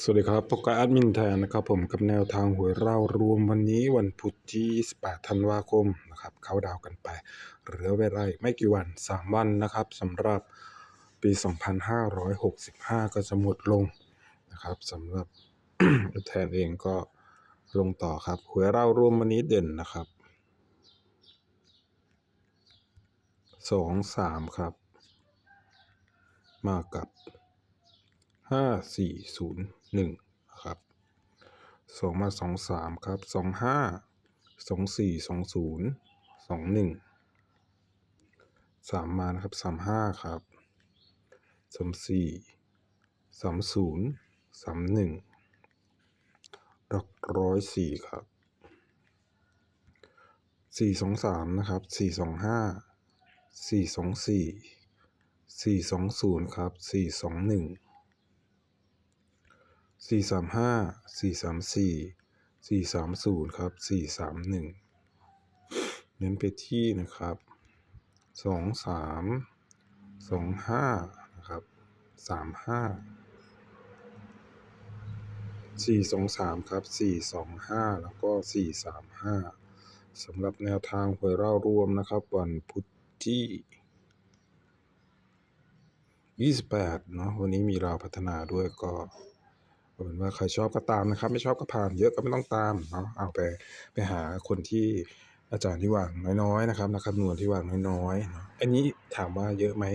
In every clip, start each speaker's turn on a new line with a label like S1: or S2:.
S1: สวัสดีครับพบกับแอดมินแทนนะครับผมกับแนวทางหวยเล่ารวมวันนี้วันพุธที่28ธันวาคมนะครับเข้าดาวกันไป เหลือเวลาไม่กี่วัน 3 วันนะครับสำหรับปี 2565 ก็จะหมดลงนะครับสำหรับแทนเองก็ลงต่อครับหวยเล่ารวมวันนี้เด่นนะครับสองสามครับ มากับ ห้าสี่ศูนย์หนึ่งครับสองมาสองสามครับสองห้าสองสี่สองศูนย์สองหนึ่งสามมานะครับสามห้าครับสามสี่สามศูนย์สามหนึ่งหลักร้อยสี่ครับสี่สองสามนะครับสี่สองห้าสี่สองสี่สี่สองศูนย์ครับสี่สองหนึ่ง สี่สามห้าสี่สามสี่สี่สามศูนย์ครับสี่สามหนึ่งเน้นไปที่นะครับสองสามสองห้านะครับสามห้าสี่สองสามครับสี่สองห้าแล้วก็สี่สามห้าสำหรับแนวทางหวยเล่ารวมนะครับ วันพุธที่28เนาะวันนี้มีราวพัฒนาด้วยก็ เป็นว่าใครชอบก็ตามนะครับ ไม่ชอบก็ผ่านเยอะก็ไม่ต้องตามเนาะเอาไปไปหาคนที่อาจารย์ที่วางน้อยๆนะครับนักคำนวณที่วางน้อยๆอันนี้ถามว่าเยอะไหม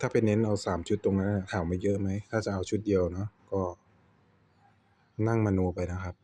S1: ถ้าไปเน้นเอาสามชุดตรงนั้นถามว่าเยอะไหมถ้าจะเอาชุดเดียวเนาะก็นั่งมโนไปนะครับ